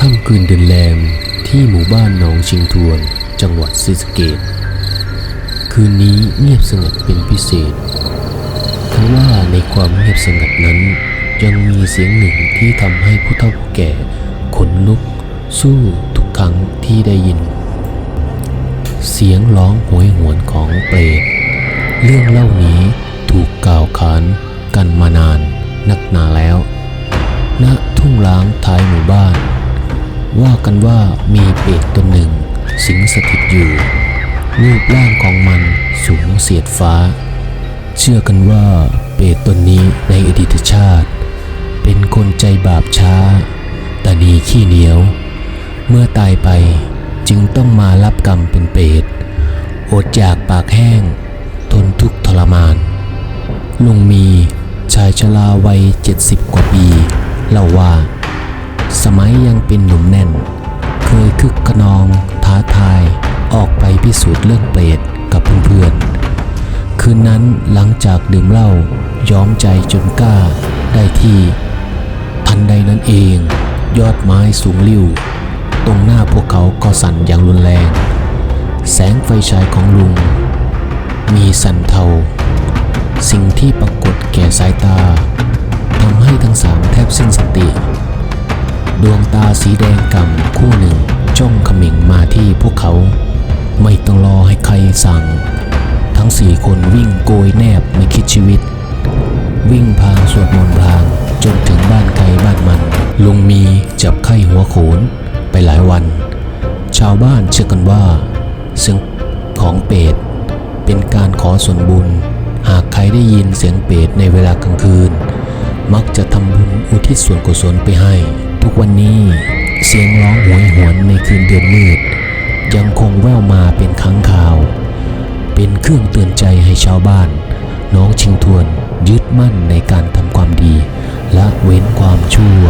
ค่ำคืนเดือนแรมที่หมู่บ้านหนองชิงทวน จังหวัดศรีสะเกษคืนนี้เงียบสงบเป็นพิเศษทว่าในความเงียบสงบนั้น ยังมีเสียงหนึ่งที่ทำให้ผู้เฒ่าผู้แก่ขนลุก สู้ทุกครั้งที่ได้ยิน เสียงร้องโหยหวนของเปรตเรื่องเล่านี้ถูกกล่าวขานกันมานานนักหนาแล้วณ ทุ่งล้างท้ายหมู่บ้าน ว่ากันว่ามีเปรตตนหนึ่ง สิงสถิตอยู่ รูปร่างของมันสูงเสียดฟ้า เชื่อกันว่าเปรตตนนี้ในอดีตชาติ เป็นคนใจบาปช้าตานีขี้เหนียว เมื่อตายไปจึงต้องมารับกรรมเป็นเปรตอดจากปากแห้ง ทนทุกข์ทรมาน ลุงมีชายชราวัยเจ็ดสิบกว่าปี เล่าว่า สมัยยังเป็นหนุ่มแน่น เคยคึกขนองท้าทายออกไปพิสูจน์เรื่องเปรตกับเพื่อนๆ คืนนั้นหลังจากดื่มเหล้ายอมใจจนกล้าได้ที่ ทันใดนั้นเอง ยอดไม้สูงลิ่วตรงหน้าพวกเขาก็สั่นอย่างรุนแรง แสงไฟฉายของลุง มีสั่นเทา สิ่งที่ปรากฏแก่สายตา ให้ทั้งสามแทบสิ้นสติ ดวงตาสีแดงกำคู่หนึ่งจ้องขม่งมาที่พวกเขา ไม่ต้องรอให้ใครสั่ง ทั้งสี่คนวิ่งโกยแนบไม่คิดชีวิต วิ่งพางสวดมนต์พางจนถึงบ้านใครบ้านมันลุงมีจับไข้หัวโขนไปหลายวัน ชาวบ้านเชื่อกันว่าเสียงของเปรตเป็นการขอส่วนบุญ หากใครได้ยินเสียงเปรตในเวลากลางคืน มักจะทำบุญอุทิศส่วนกุศลไปให้ ทุกวันนี้เสียงร้องหวยหวนในคืนเดือนมืด ยังคงแว่วมาเป็นครั้งคราว เป็นเครื่องเตือนใจให้ชาวบ้าน น้องชิงทวนยึดมั่นในการทำความดี และเว้นความชั่ว